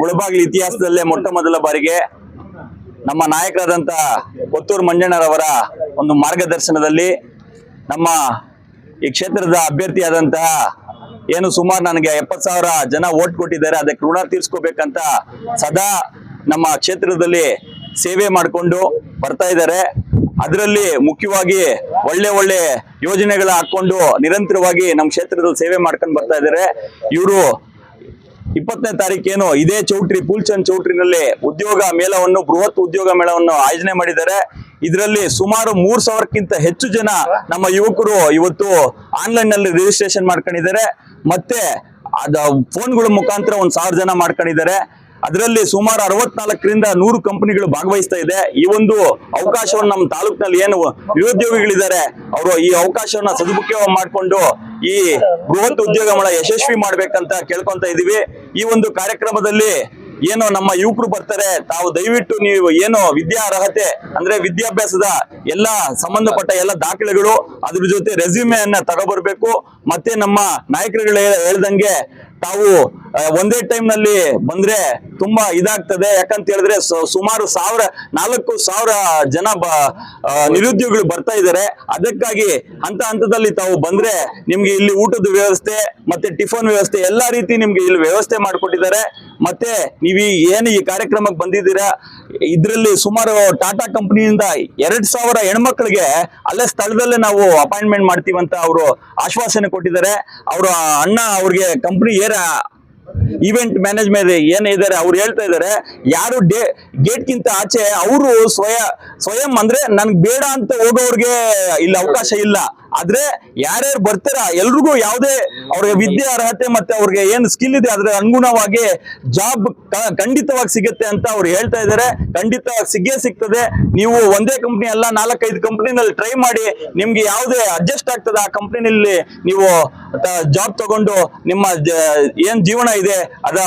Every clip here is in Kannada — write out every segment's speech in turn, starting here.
ಮುಳಬಾಗಿಲು ಇತಿಹಾಸದಲ್ಲೇ ಮೊಟ್ಟ ಮೊದಲ ಬಾರಿಗೆ ನಮ್ಮ ನಾಯಕರಾದಂತ ಕೊತ್ತೂರು ಮಂಜಣ್ಣರವರ ಒಂದು ಮಾರ್ಗದರ್ಶನದಲ್ಲಿ ನಮ್ಮ ಈ ಕ್ಷೇತ್ರದ ಅಭ್ಯರ್ಥಿಯಾದಂತಹ ಏನು ಸುಮಾರು ನನಗೆ ಎಪ್ಪತ್ ಸಾವಿರ ಜನ ಓಟ್ ಕೊಟ್ಟಿದ್ದಾರೆ, ಅದಕ್ಕೆ ಋಣ ತೀರ್ಸ್ಕೋಬೇಕಂತ ಸದಾ ನಮ್ಮ ಕ್ಷೇತ್ರದಲ್ಲಿ ಸೇವೆ ಮಾಡಿಕೊಂಡು ಬರ್ತಾ ಇದ್ದಾರೆ. ಅದರಲ್ಲಿ ಮುಖ್ಯವಾಗಿ ಒಳ್ಳೆ ಒಳ್ಳೆ ಯೋಜನೆಗಳ ಹಾಕೊಂಡು ನಿರಂತರವಾಗಿ ನಮ್ಮ ಕ್ಷೇತ್ರದಲ್ಲಿ ಸೇವೆ ಮಾಡ್ಕೊಂಡು ಬರ್ತಾ ಇದ್ದಾರೆ. ಇವರು ಇಪ್ಪತ್ತನೇ ತಾರೀಕೇನು ಇದೇ ಚೌಟ್ರಿ ಪೂಲ್ಚಂದ್ ಚೌಟ್ರಿನಲ್ಲಿ ಉದ್ಯೋಗ ಮೇಳವನ್ನು, ಬೃಹತ್ ಉದ್ಯೋಗ ಮೇಳವನ್ನು ಆಯೋಜನೆ ಮಾಡಿದ್ದಾರೆ. ಇದರಲ್ಲಿ ಸುಮಾರು ಮೂರ್ ಸಾವಿರಕ್ಕಿಂತ ಹೆಚ್ಚು ಜನ ನಮ್ಮ ಯುವಕರು ಇವತ್ತು ಆನ್ಲೈನ್ನಲ್ಲಿ ರಿಜಿಸ್ಟ್ರೇಷನ್ ಮಾಡ್ಕೊಂಡಿದ್ದಾರೆ. ಮತ್ತೆ ಅದ ಫೋನ್ಗಳ ಮುಖಾಂತರ ಒಂದ್ ಸಾವಿರ ಜನ ಮಾಡ್ಕೊಂಡಿದ್ದಾರೆ. ಅದರಲ್ಲಿ ಸುಮಾರು ಅರವತ್ನಾಲ್ಕರಿಂದ ನೂರು ಕಂಪನಿಗಳು ಭಾಗವಹಿಸ್ತಾ ಇದೆ. ಈ ಒಂದು ಅವಕಾಶವನ್ನು ನಮ್ಮ ತಾಲೂಕಿನಲ್ಲಿ ಏನು ನಿರುದ್ಯೋಗಿಗಳಿದ್ದಾರೆ, ಅವರು ಈ ಅವಕಾಶವನ್ನ ಸದುಪಯೋಗ ಮಾಡಿಕೊಂಡು ಈ ಬೃಹತ್ ಉದ್ಯೋಗ ಮಳ ಯಶಸ್ವಿ ಮಾಡ್ಬೇಕಂತ ಕೇಳ್ಕೊಂತ ಇದೀವಿ. ಈ ಒಂದು ಕಾರ್ಯಕ್ರಮದಲ್ಲಿ ಏನು ನಮ್ಮ ಯುವಕರು ಬರ್ತಾರೆ, ತಾವು ದಯವಿಟ್ಟು ನೀವು ಏನು ವಿದ್ಯಾ ಅರ್ಹತೆ, ಅಂದ್ರೆ ವಿದ್ಯಾಭ್ಯಾಸದ ಎಲ್ಲ ಸಂಬಂಧಪಟ್ಟ ಎಲ್ಲ ದಾಖಲೆಗಳು, ಅದ್ರ ಜೊತೆ ರೆಸ್ಯೂಮೆಯನ್ನ ತಗೋಬರ್ಬೇಕು. ಮತ್ತೆ ನಮ್ಮ ನಾಯಕರುಗಳು ಹೇಳ್- ಹೇಳ್ದಂಗೆ ತಾವು ಒಂದೇ ಟೈಮ್ನಲ್ಲಿ ಬಂದ್ರೆ ತುಂಬಾ ಇದಾಗ್ತದೆ. ಯಾಕಂತ ಹೇಳಿದ್ರೆ ಸುಮಾರು ಸಾವಿರ, ನಾಲ್ಕು ಸಾವಿರ ಜನ ನಿರುದ್ಯೋಗಿಗಳು ಬರ್ತಾ ಇದ್ದಾರೆ. ಅದಕ್ಕಾಗಿ ಹಂತ ಹಂತದಲ್ಲಿ ತಾವು ಬಂದ್ರೆ ನಿಮ್ಗೆ ಇಲ್ಲಿ ಊಟದ ವ್ಯವಸ್ಥೆ ಮತ್ತೆ ಟಿಫನ್ ವ್ಯವಸ್ಥೆ ಎಲ್ಲಾ ರೀತಿ ನಿಮ್ಗೆ ಇಲ್ಲಿ ವ್ಯವಸ್ಥೆ ಮಾಡಿಕೊಟ್ಟಿದ್ದಾರೆ. ಮತ್ತೆ ನೀವು ಏನು ಈ ಕಾರ್ಯಕ್ರಮಕ್ಕೆ ಬಂದಿದ್ದೀರಾ? ಇದರಲ್ಲಿ ಸುಮಾರು ಟಾಟಾ ಕಂಪನಿಯಿಂದ ಎರಡ್ ಸಾವಿರ ಹೆಣ್ಮಕ್ಳಿಗೆ ಅಲ್ಲೇ ಸ್ಥಳದಲ್ಲೇ ನಾವು ಅಪಾಯಿಂಟ್ಮೆಂಟ್ ಮಾಡ್ತೀವಂತ ಅವರು ಆಶ್ವಾಸನೆ ಕೊಟ್ಟಿದ್ದಾರೆ. ಅವರ ಅಣ್ಣ ಅವ್ರಿಗೆ ಕಂಪ್ನಿ ಏರ ಇವೆಂಟ್ ಮ್ಯಾನೇಜ್ಮೆಂಟ್ ಏನೇ ಇದಾರೆ ಅವ್ರು ಹೇಳ್ತಾ ಇದ್ದಾರೆ. ಯಾರು ಡೇ, ಗೇಟ್ಗಿಂತ ಆಚೆ ಅವರು ಸ್ವಯ, ಸ್ವಯಂ ಅಂದ್ರೆ ನನ್ಗೆ ಬೇಡ ಅಂತ ಹೋಗೋರ್ಗೆ ಇಲ್ಲಿ, ಅವಕಾಶ ಇಲ್ಲ. ಆದ್ರೆ ಯಾರ್ಯಾರು ಬರ್ತೀರಾ, ಎಲ್ರಿಗೂ ಯಾವುದೇ ಅವ್ರಿಗೆ ವಿದ್ಯೆ ಅರ್ಹತೆ ಮತ್ತೆ ಅವ್ರಿಗೆ ಏನು ಸ್ಕಿಲ್ ಇದೆ ಅದ್ರ ಅನುಗುಣವಾಗಿ ಜಾಬ್ ಖಂಡಿತವಾಗಿ ಸಿಗುತ್ತೆ ಅಂತ ಅವ್ರು ಹೇಳ್ತಾ ಇದಾರೆ. ಖಂಡಿತವಾಗಿ ಸಿಗೇ ಸಿಗ್ತದೆ. ನೀವು ಒಂದೇ ಕಂಪ್ನಿ ಅಲ್ಲ, ನಾಲ್ಕೈದು ಕಂಪ್ನಿನಲ್ಲಿ ಟ್ರೈ ಮಾಡಿ, ನಿಮ್ಗೆ ಯಾವುದೇ ಅಡ್ಜಸ್ಟ್ ಆಗ್ತದೆ ಆ ಕಂಪ್ನಿನಲ್ಲಿ ನೀವು ಜಾಬ್ ತಗೊಂಡು ನಿಮ್ಮ ಏನ್ ಜೀವನ ಇದೆ, ಅದ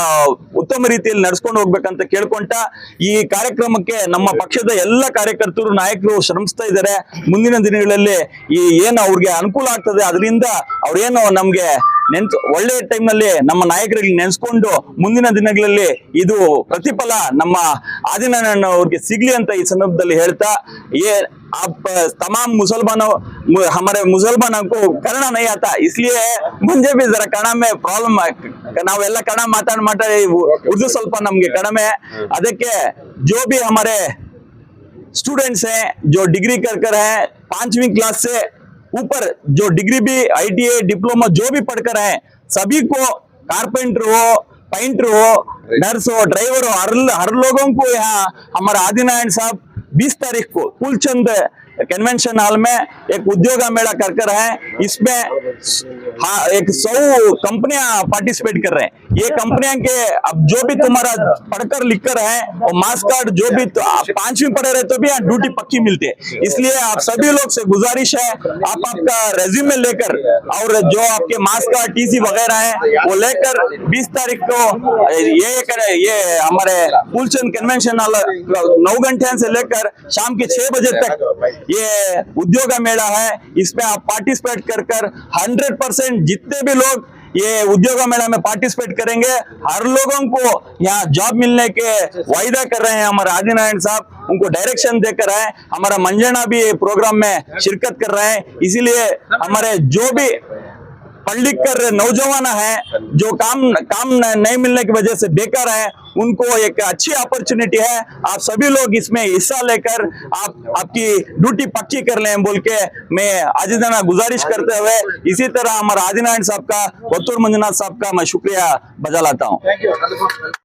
ಉತ್ತಮ ರೀತಿಯಲ್ಲಿ ನಡ್ಸ್ಕೊಂಡು ಹೋಗ್ಬೇಕಂತ ಕೇಳ್ಕೊಂಟ ಈ ಕಾರ್ಯಕ್ರಮಕ್ಕೆ ನಮ್ಮ ಪಕ್ಷದ ಎಲ್ಲ ಕಾರ್ಯಕರ್ತರು, ನಾಯಕರು ಶ್ರಮಿಸ್ತಾ ಇದ್ದಾರೆ ಮುಂದಿನ ದಿನಗಳಲ್ಲಿ ಈ ಏನು ಅವ್ರಿಗೆ ಅನುಕೂಲ ಆಗ್ತದೆ ಅದರಿಂದ ಅವ್ರೇನು ನಮ್ಗೆ ನೆನ್ಸ್ ಒಳ್ಳೆ ಟೈಮ್ ನಲ್ಲಿ ನಮ್ಮ ನಾಯಕರಿಗೆ ನೆನ್ಸ್ಕೊಂಡು ಮುಂದಿನ ದಿನಗಳಲ್ಲಿ ಇದು ಪ್ರತಿಫಲ ನಮ್ಮ ಆದಿನಾರಾಯಣ ಅವ್ರಿಗೆ ಸಿಗ್ಲಿ ಅಂತ ಈ ಸಂದರ್ಭದಲ್ಲಿ ಹೇಳ್ತಾ ये आप तमाम मुसलमानों मु- हमारे मुसलमानों को ಕನ್ನಡ नहीं आता इसलिए ಮುಂಜೆ भी जरा ಕನ್ನಡ में ಪ್ರಾಬ್ಲಮ್ ನಾವೆಲ್ಲ ಕನ್ನಡ ಮಾತಾಡ್ ಮಾತಾಡಿ ಉರ್ದು ಸ್ವಲ್ಪ ನಮ್ಗೆ ಕಡಿಮೆ ಅದಕ್ಕೆ जो भी हमारे स्टूडेंट्स हैं जो डिग्री कर कर हैं पांचवी क्लास से ऊपर जो डिग्री भी आईटीआई डिप्लोमा जो भी पढ़कर आए, सभी को कारपेंटर हो पेंटर हो नर्स हो ड्राइवर हो, हर हर लोगों को यहाँ, हमारे आदिनारायण साहब 20 तारीख को, कुलचंद कन्वेंशन हॉल में एक उद्योग मेला कर कर है। इसमें हाँ एक सौ कंपनियाँ पार्टिसिपेट कर रहे हैं। ये कंपनियाँ के अब जो भी तुम्हारा पढ़कर लिखकर है और मास कार्ड जो भी तो पांचवी पढ़े रहे तो भी यहाँ ड्यूटी पक्की मिलती है। इसलिए आप सभी लोग से गुजारिश है, आप आपका रेज्यूमे लेकर और जो आपके मास कार्ड टीसी वगैरह है, वो लेकर 20 तारीख को, ये ये हमारे फूलचंद कन्वेंशन हॉल नौ घंटे से लेकर शाम के छह बजे तक ये उद्योग मेला है इसमें आप पार्टिसिपेट कर कर हंड्रेड परसेंट जितने भी लोग ये उद्योग मेला में पार्टिसिपेट करेंगे, हर लोगों को यहाँ जॉब मिलने के वायदा कर रहे हैं हमारे आदिनारायण साहब, उनको डायरेक्शन देकर आए। हमारा मंजना भी प्रोग्राम में शिरकत कर रहे हैं। इसीलिए हमारे जो भी पढ़ लिख कर नौजवान है, जो काम काम नहीं मिलने की वजह से बेकार है उनको एक अच्छी अपॉर्चुनिटी है। आप सभी लोग इसमें हिस्सा लेकर आप, आपकी ड्यूटी पक्की कर लें बोल के मैं आजिदाना गुजारिश करते हुए इसी तरह हमारा आदिनारायण साहब का बतूर मंजुनाथ साहब का मैं शुक्रिया बजा लाता हूँ।